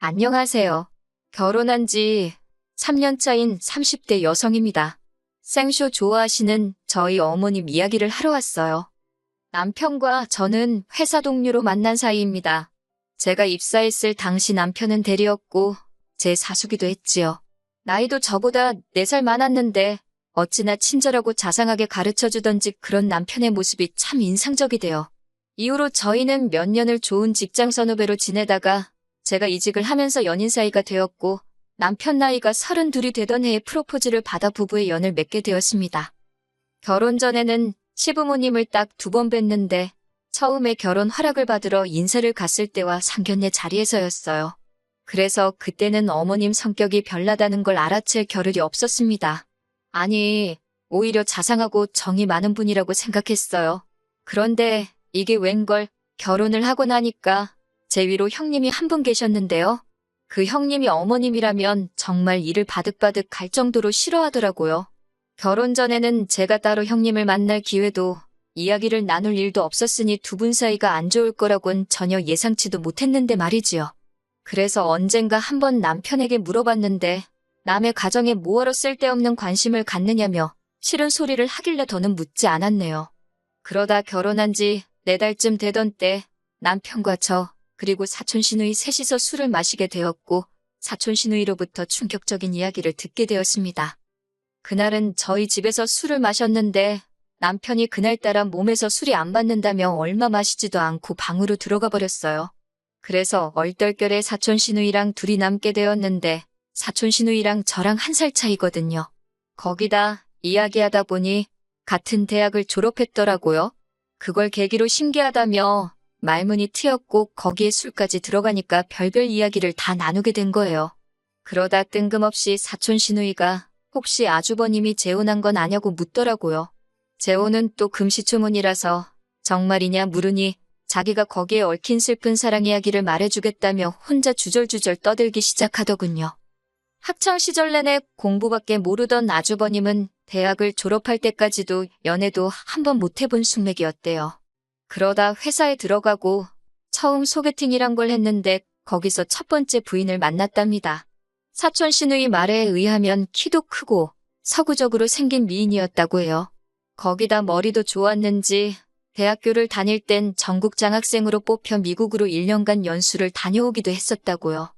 안녕하세요. 결혼한 지 3년 차인 30대 여성입니다. 생쇼 좋아하시는 저희 어머님 이야기를 하러 왔어요. 남편과 저는 회사 동료로 만난 사이입니다. 제가 입사했을 당시 남편은 대리였고 제 사수기도 했지요. 나이도 저보다 4살 많았는데 어찌나 친절하고 자상하게 가르쳐 주던지 그런 남편의 모습이 참 인상적이대요. 이후로 저희는 몇 년을 좋은 직장 선후배로 지내다가 제가 이직을 하면서 연인 사이가 되었고 남편 나이가 32이 되던 해에 프로포즈를 받아 부부의 연을 맺게 되었습니다. 결혼 전에는 시부모님을 딱 두 번 뵀는데 처음에 결혼 허락을 받으러 인사를 갔을 때와 상견례 자리에서였어요. 그래서 그때는 어머님 성격이 별나다는 걸 알아챌 겨를이 없었습니다. 아니, 오히려 자상하고 정이 많은 분이라고 생각했어요. 그런데 이게 웬걸 결혼을 하고 나니까 제 위로 형님이 한 분 계셨는데요. 그 형님이 어머님이라면 정말 이를 바득바득 갈 정도로 싫어하더라고요. 결혼 전에는 제가 따로 형님을 만날 기회도 이야기를 나눌 일도 없었으니 두 분 사이가 안 좋을 거라곤 전혀 예상치도 못했는데 말이지요. 그래서 언젠가 한번 남편에게 물어봤는데 남의 가정에 뭐하러 쓸데없는 관심을 갖느냐며 싫은 소리를 하길래 더는 묻지 않았네요. 그러다 결혼한 지 네 달쯤 되던 때 남편과 저 그리고 사촌 시누이 셋이서 술을 마시게 되었고 사촌 시누이로부터 충격적인 이야기를 듣게 되었습니다. 그날은 저희 집에서 술을 마셨는데 남편이 그날따라 몸에서 술이 안 받는다며 얼마 마시지도 않고 방으로 들어가 버렸어요. 그래서 얼떨결에 사촌 시누이랑 둘이 남게 되었는데 사촌 시누이랑 저랑 한 살 차이거든요. 거기다 이야기하다 보니 같은 대학을 졸업했더라고요. 그걸 계기로 신기하다며 말문이 트였고 거기에 술까지 들어가니까 별별 이야기를 다 나누게 된 거예요. 그러다 뜬금없이 사촌 시누이가 혹시 아주버님이 재혼한 건 아냐고 묻더라고요. 재혼은 또 금시초문이라서 정말이냐 물으니 자기가 거기에 얽힌 슬픈 사랑 이야기를 말해주겠다며 혼자 주절주절 떠들기 시작하더군요. 학창시절 내내 공부밖에 모르던 아주버님은 대학을 졸업할 때까지도 연애도 한 번 못 해본 숙맥이었대요. 그러다 회사에 들어가고 처음 소개팅이란 걸 했는데 거기서 첫 번째 부인을 만났답니다. 사촌 시누이 말에 의하면 키도 크고 서구적으로 생긴 미인이었다고 해요. 거기다 머리도 좋았는지 대학교를 다닐 땐 전국 장학생으로 뽑혀 미국으로 1년간 연수를 다녀오기도 했었다고요.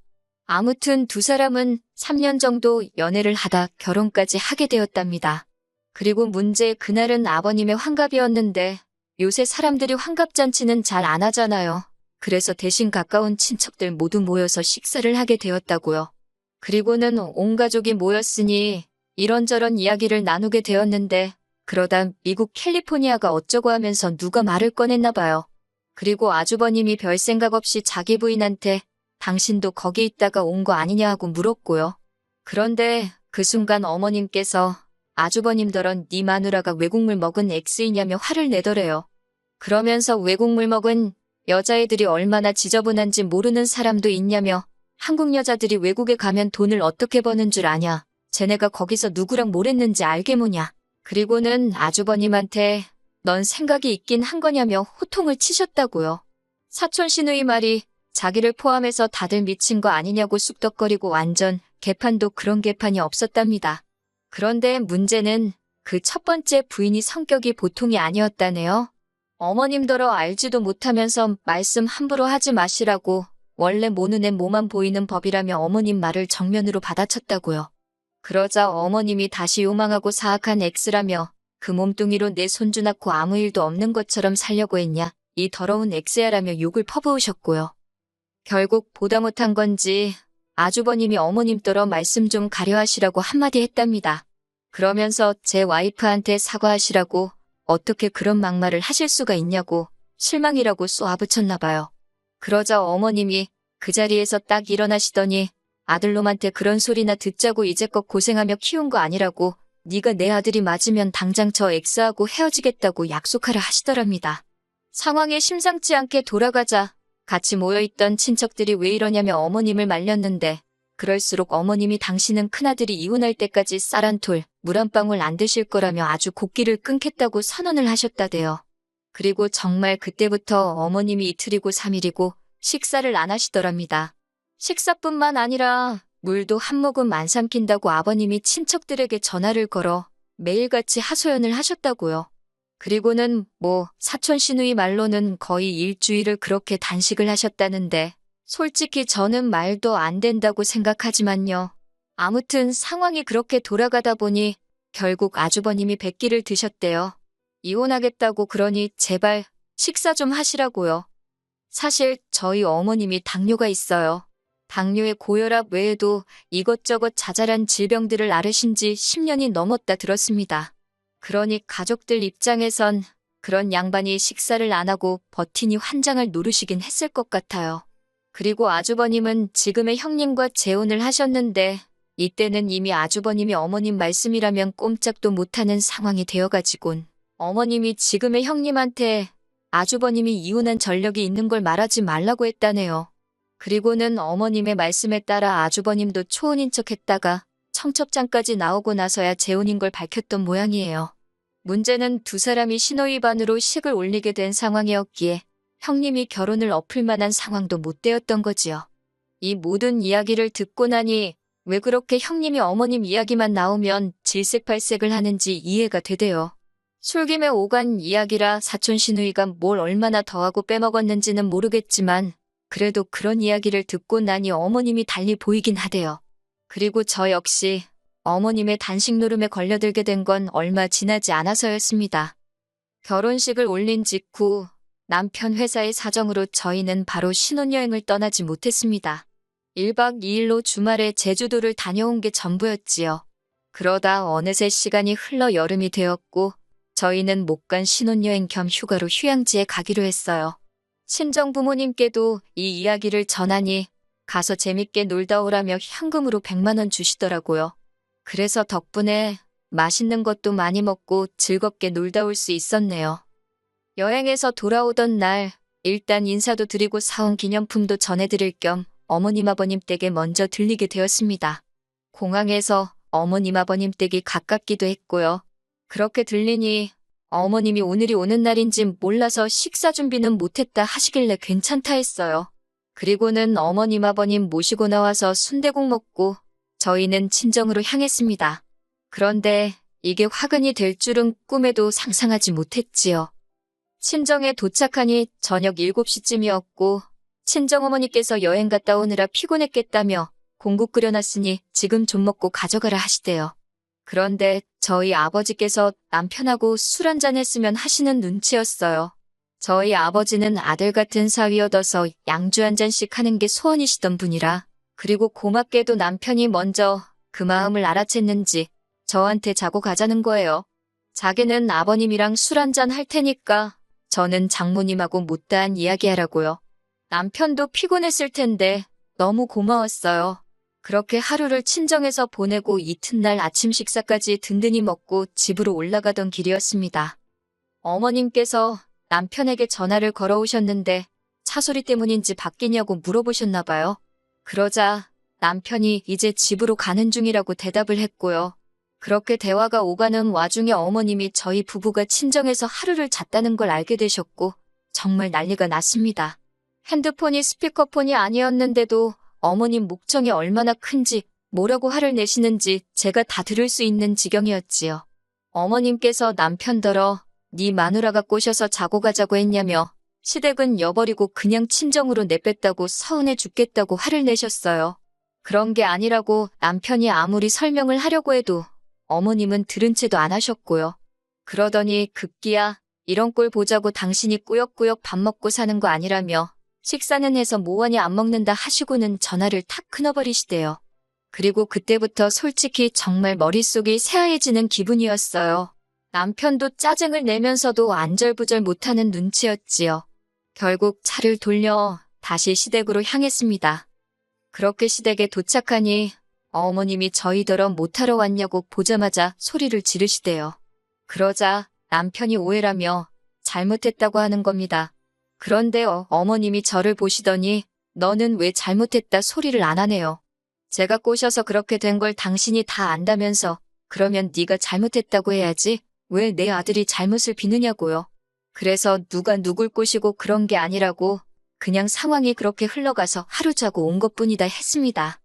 아무튼 두 사람은 3년 정도 연애를 하다 결혼까지 하게 되었답니다. 그리고 문제 그날은 아버님의 환갑이었는데 요새 사람들이 환갑잔치는 잘 안 하잖아요. 그래서 대신 가까운 친척들 모두 모여서 식사를 하게 되었다고요. 그리고는 온 가족이 모였으니 이런저런 이야기를 나누게 되었는데 그러다 미국 캘리포니아가 어쩌고 하면서 누가 말을 꺼냈나 봐요. 그리고 아주버님이 별 생각 없이 자기 부인한테 당신도 거기 있다가 온 거 아니냐 하고 물었고요. 그런데 그 순간 어머님께서 아주버님더런 네 마누라가 외국물 먹은 X이냐며 화를 내더래요. 그러면서 외국 물 먹은 여자애들이 얼마나 지저분한지 모르는 사람도 있냐며 한국 여자들이 외국에 가면 돈을 어떻게 버는 줄 아냐. 쟤네가 거기서 누구랑 뭘 했는지 알게 뭐냐. 그리고는 아주버님한테 넌 생각이 있긴 한 거냐며 호통을 치셨다고요. 사촌 시누이 말이 자기를 포함해서 다들 미친 거 아니냐고 쑥덕거리고 완전 개판도 그런 개판이 없었답니다. 그런데 문제는 그 첫 번째 부인이 성격이 보통이 아니었다네요. 어머님더러 알지도 못하면서 말씀 함부로 하지 마시라고 원래 모눈에 뭐만 보이는 법이라며 어머님 말을 정면으로 받아쳤다고요. 그러자 어머님이 다시 요망하고 사악한 X라며 그 몸뚱이로 내 손주 낳고 아무 일도 없는 것처럼 살려고 했냐 이 더러운 X야라며 욕을 퍼부으셨고요. 결국 보다 못한 건지 아주버님이 어머님더러 말씀 좀 가려하시라고 한마디 했답니다. 그러면서 제 와이프한테 사과하시라고 어떻게 그런 막말을 하실 수가 있냐고 실망이라고 쏘아붙였나 봐요. 그러자 어머님이 그 자리에서 딱 일어나시더니 아들놈한테 그런 소리나 듣자고 이제껏 고생하며 키운 거 아니라고 네가 내 아들이 맞으면 당장 저 X하고 헤어지겠다고 약속하라 하시더랍니다. 상황에 심상치 않게 돌아가자 같이 모여있던 친척들이 왜 이러냐며 어머님을 말렸는데 그럴수록 어머님이 당신은 큰아들이 이혼할 때까지 쌀 한 톨, 물 한 방울 안 드실 거라며 아주 곡기를 끊겠다고 선언을 하셨다대요. 그리고 정말 그때부터 어머님이 이틀이고 삼일이고 식사를 안 하시더랍니다. 식사뿐만 아니라 물도 한 모금 안 삼킨다고 아버님이 친척들에게 전화를 걸어 매일같이 하소연을 하셨다고요. 그리고는 뭐 사촌 시누이 말로는 거의 일주일을 그렇게 단식을 하셨다는데 솔직히 저는 말도 안 된다고 생각하지만요. 아무튼 상황이 그렇게 돌아가다 보니 결국 아주버님이 백기를 드셨대요. 이혼하겠다고 그러니 제발 식사 좀 하시라고요. 사실 저희 어머님이 당뇨가 있어요. 당뇨의 고혈압 외에도 이것저것 자잘한 질병들을 앓으신 지 10년이 넘었다 들었습니다. 그러니 가족들 입장에선 그런 양반이 식사를 안 하고 버티니 환장을 노르시긴 했을 것 같아요. 그리고 아주버님은 지금의 형님과 재혼을 하셨는데 이때는 이미 아주버님이 어머님 말씀이라면 꼼짝도 못하는 상황이 되어가지곤 어머님이 지금의 형님한테 아주버님이 이혼한 전력이 있는 걸 말하지 말라고 했다네요. 그리고는 어머님의 말씀에 따라 아주버님도 초혼인 척 했다가 청첩장까지 나오고 나서야 재혼인 걸 밝혔던 모양이에요. 문제는 두 사람이 신호위반으로 식을 올리게 된 상황이었기에 형님이 결혼을 엎을 만한 상황도 못 되었던 거지요. 이 모든 이야기를 듣고 나니 왜 그렇게 형님이 어머님 이야기만 나오면 질색팔색을 하는지 이해가 되대요. 술김에 오간 이야기라 사촌 시누이가 뭘 얼마나 더하고 빼먹었는지는 모르겠지만 그래도 그런 이야기를 듣고 나니 어머님이 달리 보이긴 하대요. 그리고 저 역시 어머님의 단식 노름에 걸려들게 된 건 얼마 지나지 않아서였습니다. 결혼식을 올린 직후 남편 회사의 사정으로 저희는 바로 신혼여행을 떠나지 못했습니다. 1박 2일로 주말에 제주도를 다녀온 게 전부였지요. 그러다 어느새 시간이 흘러 여름이 되었고 저희는 못 간 신혼여행 겸 휴가로 휴양지에 가기로 했어요. 친정 부모님께도 이 이야기를 전하니 가서 재밌게 놀다 오라며 현금으로 100만 원 주시더라고요. 그래서 덕분에 맛있는 것도 많이 먹고 즐겁게 놀다 올 수 있었네요. 여행에서 돌아오던 날 일단 인사도 드리고 사온 기념품도 전해드릴 겸 어머님 아버님 댁에 먼저 들리게 되었습니다. 공항에서 어머님 아버님 댁이 가깝기도 했고요. 그렇게 들리니 어머님이 오늘이 오는 날인지 몰라서 식사 준비는 못했다 하시길래 괜찮다 했어요. 그리고는 어머님 아버님 모시고 나와서 순대국 먹고 저희는 친정으로 향했습니다. 그런데 이게 화근이 될 줄은 꿈에도 상상하지 못했지요. 친정에 도착하니 저녁 7시쯤이었고 친정어머니께서 여행 갔다 오느라 피곤했겠다며 공국 끓여놨으니 지금 좀 먹고 가져가라 하시대요. 그런데 저희 아버지께서 남편하고 술 한잔 했으면 하시는 눈치였어요. 저희 아버지는 아들 같은 사위여둬서 양주 한 잔씩 하는 게 소원이시던 분이라 그리고 고맙게도 남편이 먼저 그 마음을 알아챘는지 저한테 자고 가자는 거예요. 자기는 아버님이랑 술 한잔 할 테니까 저는 장모님하고 못다한 이야기하라고요. 남편도 피곤했을 텐데 너무 고마웠어요. 그렇게 하루를 친정에서 보내고 이튿날 아침 식사까지 든든히 먹고 집으로 올라가던 길이었습니다. 어머님께서 남편에게 전화를 걸어오셨는데 차 소리 때문인지 바뀌냐고 물어보셨나 봐요. 그러자 남편이 이제 집으로 가는 중이라고 대답을 했고요. 그렇게 대화가 오가는 와중에 어머님이 저희 부부가 친정에서 하루를 잤다는 걸 알게 되셨고 정말 난리가 났습니다. 핸드폰이 스피커폰이 아니었는데도 어머님 목청이 얼마나 큰지 뭐라고 화를 내시는지 제가 다 들을 수 있는 지경이었지요. 어머님께서 남편더러 네 마누라가 꼬셔서 자고 가자고 했냐며 시댁은 여버리고 그냥 친정으로 내뺐다고 서운해 죽겠다고 화를 내셨어요. 그런 게 아니라고 남편이 아무리 설명을 하려고 해도 어머님은 들은 채도 안 하셨고요. 그러더니 급기야 이런 꼴 보자고 당신이 꾸역꾸역 밥 먹고 사는 거 아니라며 식사는 해서 뭐하니 안 먹는다 하시고는 전화를 탁 끊어버리시대요. 그리고 그때부터 솔직히 정말 머릿속이 새하얘지는 기분이었어요. 남편도 짜증을 내면서도 안절부절 못하는 눈치였지요. 결국 차를 돌려 다시 시댁으로 향했습니다. 그렇게 시댁에 도착하니 어머님이 저희더러 못하러 왔냐고 보자마자 소리를 지르시대요. 그러자 남편이 오해라며 잘못했다고 하는 겁니다. 그런데 어, 어머님이 저를 보시더니 너는 왜 잘못했다 소리를 안 하네요. 제가 꼬셔서 그렇게 된 걸 당신이 다 안다면서 그러면 네가 잘못했다고 해야지 왜 내 아들이 잘못을 비느냐고요. 그래서 누가 누굴 꼬시고 그런 게 아니라고 그냥 상황이 그렇게 흘러가서 하루 자고 온 것뿐이다 했습니다.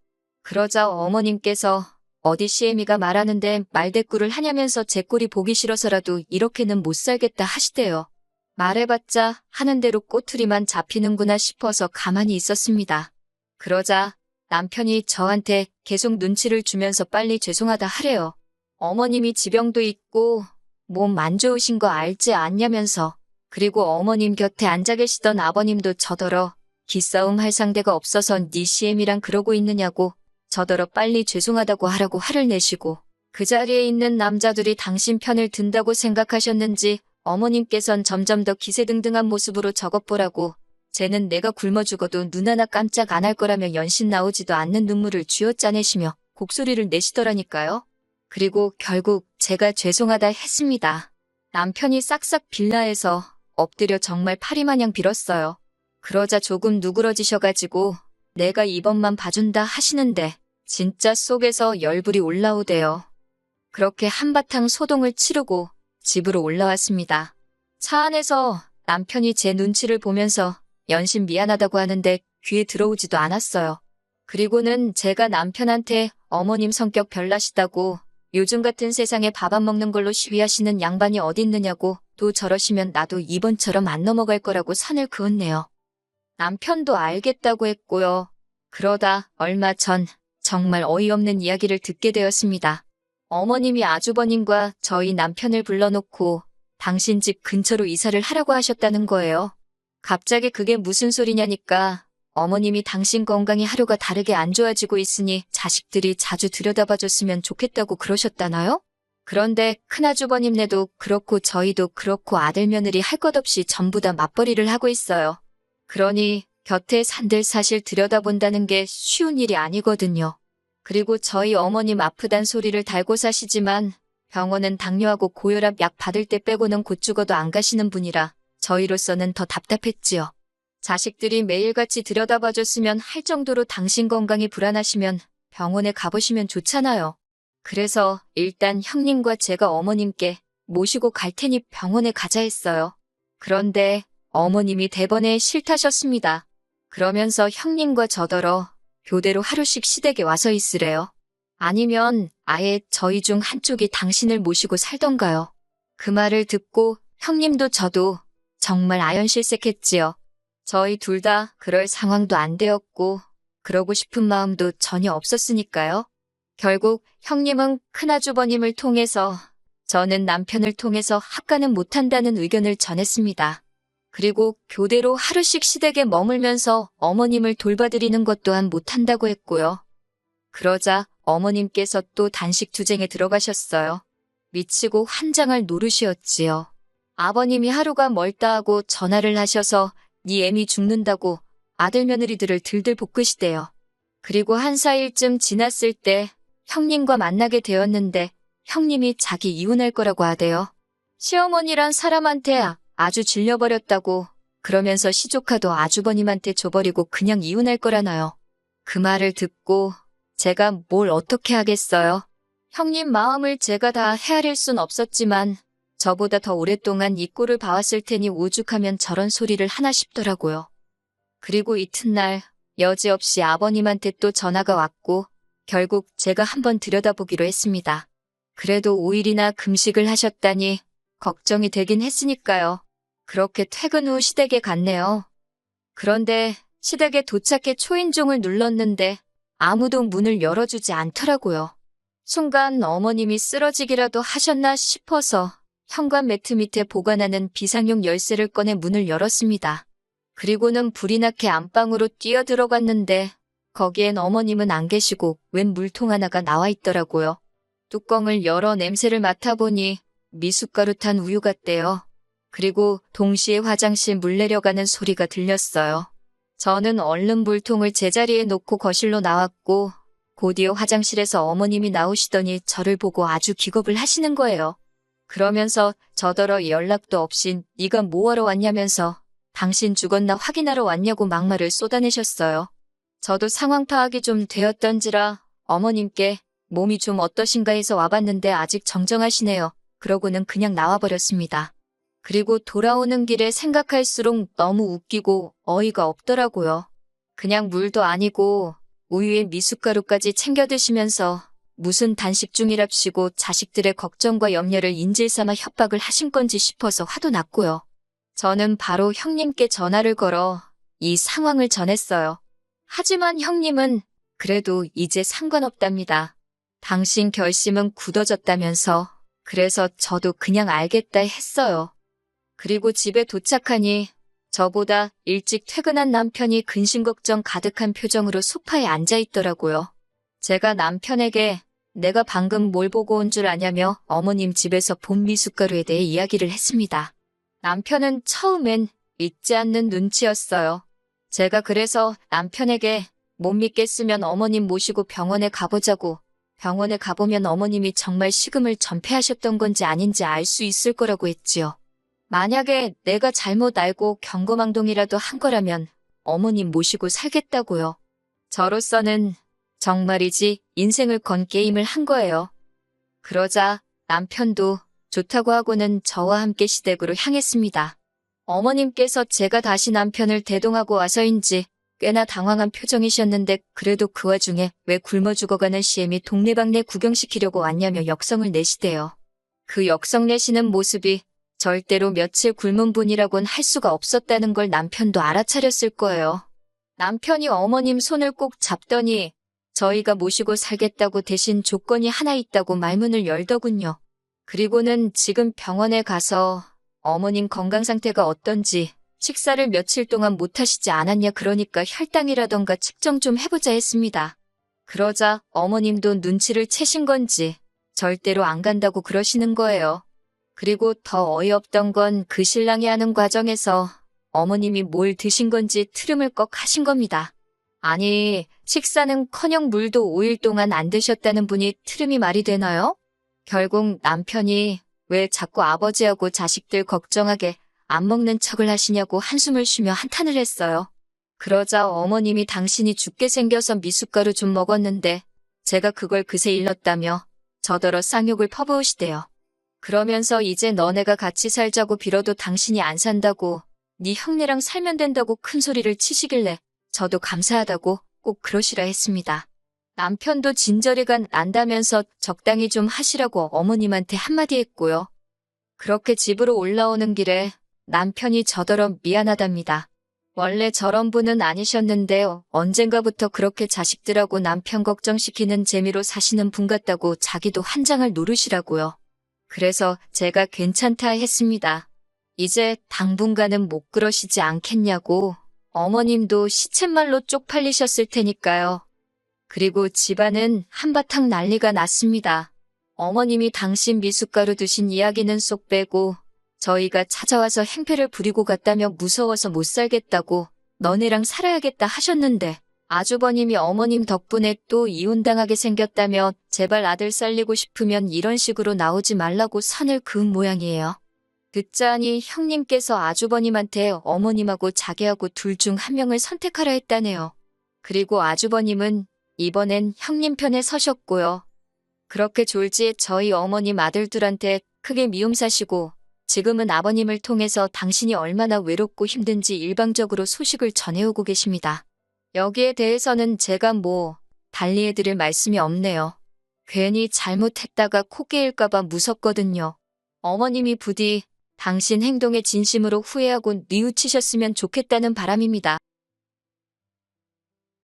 그러자 어머님께서 어디 시애미가 말하는데 말대꾸를 하냐면서 제 꼴이 보기 싫어서라도 이렇게는 못 살겠다 하시대요. 말해봤자 하는 대로 꼬투리만 잡히는구나 싶어서 가만히 있었습니다. 그러자 남편이 저한테 계속 눈치를 주면서 빨리 죄송하다 하래요. 어머님이 지병도 있고 몸 안 좋으신 거 알지 않냐면서 그리고 어머님 곁에 앉아 계시던 아버님도 저더러 기싸움 할 상대가 없어서 니 시엠이랑 그러고 있느냐고 저더러 빨리 죄송하다고 하라고 화를 내시고 그 자리에 있는 남자들이 당신 편을 든다고 생각하셨는지 어머님께선 점점 더 기세등등한 모습으로 적어보라고 쟤는 내가 굶어 죽어도 눈 하나 깜짝 안 할 거라며 연신 나오지도 않는 눈물을 쥐어 짜내시며 곡소리를 내시더라니까요. 그리고 결국 제가 죄송하다 했습니다. 남편이 싹싹 빌라에서 엎드려 정말 파리마냥 빌었어요. 그러자 조금 누그러지셔가지고 내가 이번만 봐준다 하시는데 진짜 속에서 열불이 올라오대요. 그렇게 한바탕 소동을 치르고 집으로 올라왔습니다. 차 안에서 남편이 제 눈치를 보면서 연신 미안하다고 하는데 귀에 들어오지도 않았어요. 그리고는 제가 남편한테 어머님 성격 별나시다고 요즘 같은 세상에 밥 안 먹는 걸로 시위하시는 양반이 어딨느냐고 또 저러시면 나도 이번처럼 안 넘어갈 거라고 선을 그었네요. 남편도 알겠다고 했고요. 그러다 얼마 전 정말 어이없는 이야기를 듣게 되었습니다. 어머님이 아주버님과 저희 남편을 불러놓고 당신 집 근처로 이사를 하라고 하셨다는 거예요. 갑자기 그게 무슨 소리냐니까 어머님이 당신 건강이 하루가 다르게 안 좋아지고 있으니 자식들이 자주 들여다봐줬으면 좋겠다고 그러셨다나요? 그런데 큰아주버님네도 그렇고 저희도 그렇고 아들 며느리 할 것 없이 전부 다 맞벌이를 하고 있어요. 그러니 곁에 산들 사실 들여다본다는 게 쉬운 일이 아니거든요. 그리고 저희 어머님 아프단 소리를 달고 사시지만 병원은 당뇨하고 고혈압 약 받을 때 빼고는 곧 죽어도 안 가시는 분이라 저희로서는 더 답답했지요. 자식들이 매일같이 들여다봐줬으면 할 정도로 당신 건강이 불안하시면 병원에 가보시면 좋잖아요. 그래서 일단 형님과 제가 어머님께 모시고 갈 테니 병원에 가자 했어요. 그런데 어머님이 대번에 싫다셨습니다. 그러면서 형님과 저더러 교대로 하루씩 시댁에 와서 있으래요. 아니면 아예 저희 중 한쪽이 당신을 모시고 살던가요. 그 말을 듣고 형님도 저도 정말 아연실색했지요. 저희 둘 다 그럴 상황도 안 되었고 그러고 싶은 마음도 전혀 없었으니까요. 결국 형님은 큰아주버님을 통해서 저는 남편을 통해서 합가는 못한다는 의견을 전했습니다. 그리고 교대로 하루씩 시댁에 머물면서 어머님을 돌봐드리는 것 또한 못한다고 했고요. 그러자 어머님께서 또 단식 투쟁에 들어가셨어요. 미치고 환장할 노릇이었지요. 아버님이 하루가 멀다 하고 전화를 하셔서 네 애미 죽는다고 아들 며느리들을 들들 볶으시대요. 그리고 한 4일쯤 지났을 때 형님과 만나게 되었는데 형님이 자기 이혼할 거라고 하대요. 시어머니란 사람한테 아주 질려버렸다고 그러면서 시조카도 아주버님한테 줘버리고 그냥 이혼할 거라나요. 그 말을 듣고 제가 뭘 어떻게 하겠어요. 형님 마음을 제가 다 헤아릴 순 없었지만 저보다 더 오랫동안 이 꼴을 봐왔을 테니 오죽하면 저런 소리를 하나 싶더라고요. 그리고 이튿날 여지없이 아버님한테 또 전화가 왔고 결국 제가 한번 들여다보기로 했습니다. 그래도 5일이나 금식을 하셨다니 걱정이 되긴 했으니까요. 그렇게 퇴근 후 시댁에 갔네요. 그런데 시댁에 도착해 초인종을 눌렀는데 아무도 문을 열어주지 않더라고요. 순간 어머님이 쓰러지기라도 하셨나 싶어서 현관 매트 밑에 보관하는 비상용 열쇠를 꺼내 문을 열었습니다. 그리고는 불이 나게 안방으로 뛰어 들어갔는데 거기엔 어머님은 안 계시고 웬 물통 하나가 나와 있더라고요. 뚜껑을 열어 냄새를 맡아보니 미숫가루 탄 우유 같대요. 그리고 동시에 화장실 물 내려가는 소리가 들렸어요. 저는 얼른 물통을 제자리에 놓고 거실로 나왔고 곧이어 화장실에서 어머님이 나오시더니 저를 보고 아주 기겁을 하시는 거예요. 그러면서 저더러 연락도 없이 네가 뭐하러 왔냐면서 당신 죽었나 확인하러 왔냐고 막말을 쏟아내셨어요. 저도 상황 파악이 좀 되었던지라 어머님께 몸이 좀 어떠신가 해서 와봤는데 아직 정정하시네요. 그러고는 그냥 나와버렸습니다. 그리고 돌아오는 길에 생각할수록 너무 웃기고 어이가 없더라고요. 그냥 물도 아니고 우유에 미숫가루까지 챙겨 드시면서 무슨 단식 중이랍시고 자식들의 걱정과 염려를 인질 삼아 협박을 하신 건지 싶어서 화도 났고요. 저는 바로 형님께 전화를 걸어 이 상황을 전했어요. 하지만 형님은 그래도 이제 상관없답니다. 당신 결심은 굳어졌다면서 그래서 저도 그냥 알겠다 했어요. 그리고 집에 도착하니 저보다 일찍 퇴근한 남편이 근심 걱정 가득한 표정으로 소파에 앉아 있더라고요. 제가 남편에게 내가 방금 뭘 보고 온 줄 아냐며 어머님 집에서 본 미숫가루에 대해 이야기를 했습니다. 남편은 처음엔 믿지 않는 눈치였어요. 제가 그래서 남편에게 못 믿겠으면 어머님 모시고 병원에 가보자고 병원에 가보면 어머님이 정말 식음을 전폐하셨던 건지 아닌지 알 수 있을 거라고 했지요. 만약에 내가 잘못 알고 경고망동이라도 한 거라면 어머님 모시고 살겠다고요. 저로서는 정말이지 인생을 건 게임을 한 거예요. 그러자 남편도 좋다고 하고는 저와 함께 시댁으로 향했습니다. 어머님께서 제가 다시 남편을 대동하고 와서인지 꽤나 당황한 표정이셨는데 그래도 그 와중에 왜 굶어 죽어가는 시엠이 동네방네 구경시키려고 왔냐며 역성을 내시대요. 그 역성 내시는 모습이 절대로 며칠 굶은 분이라곤 할 수가 없었다는 걸 남편도 알아차렸을 거예요. 남편이 어머님 손을 꼭 잡더니 저희가 모시고 살겠다고 대신 조건이 하나 있다고 말문을 열더군요. 그리고는 지금 병원에 가서 어머님 건강 상태가 어떤지 식사를 며칠 동안 못 하시지 않았냐 그러니까 혈당이라던가 측정 좀 해보자 했습니다. 그러자 어머님도 눈치를 채신 건지 절대로 안 간다고 그러시는 거예요. 그리고 더 어이없던 건 그 신랑이 하는 과정에서 어머님이 뭘 드신 건지 트름을 꺽 하신 겁니다. 아니, 식사는 커녕 물도 5일 동안 안 드셨다는 분이 트름이 말이 되나요? 결국 남편이 왜 자꾸 아버지하고 자식들 걱정하게 안 먹는 척을 하시냐고 한숨을 쉬며 한탄을 했어요. 그러자 어머님이 당신이 죽게 생겨서 미숫가루 좀 먹었는데 제가 그걸 그새 일렀다며 저더러 쌍욕을 퍼부으시대요. 그러면서 이제 너네가 같이 살자고 빌어도 당신이 안 산다고 네 형네랑 살면 된다고 큰 소리를 치시길래 저도 감사하다고 꼭 그러시라 했습니다. 남편도 진저리가 난다면서 적당히 좀 하시라고 어머님한테 한마디 했고요. 그렇게 집으로 올라오는 길에 남편이 저더러 미안하답니다. 원래 저런 분은 아니셨는데요. 언젠가부터 그렇게 자식들하고 남편 걱정시키는 재미로 사시는 분 같다고 자기도 한 장을 노르시라고요. 그래서 제가 괜찮다 했습니다. 이제 당분간은 못 그러시지 않겠냐고 어머님도 시쳇말로 쪽팔리셨을 테니까요. 그리고 집안은 한바탕 난리가 났습니다. 어머님이 당신 미숫가루 드신 이야기는 쏙 빼고 저희가 찾아와서 행패를 부리고 갔다며 무서워서 못 살겠다고 너네랑 살아야겠다 하셨는데 아주버님이 어머님 덕분에 또 이혼당하게 생겼다며 제발 아들 살리고 싶으면 이런 식으로 나오지 말라고 선을 그은 모양이에요. 듣자니 형님께서 아주버님한테 어머님하고 자기하고 둘 중 한 명을 선택하라 했다네요. 그리고 아주버님은 이번엔 형님 편에 서셨고요. 그렇게 졸지에 저희 어머님 아들들한테 크게 미움 사시고 지금은 아버님을 통해서 당신이 얼마나 외롭고 힘든지 일방적으로 소식을 전해오고 계십니다. 여기에 대해서는 제가 뭐 달리 해드릴 말씀이 없네요. 괜히 잘못했다가 코 깨일까봐 무섭거든요. 어머님이 부디 당신 행동에 진심으로 후회하고 뉘우치셨으면 좋겠다는 바람입니다.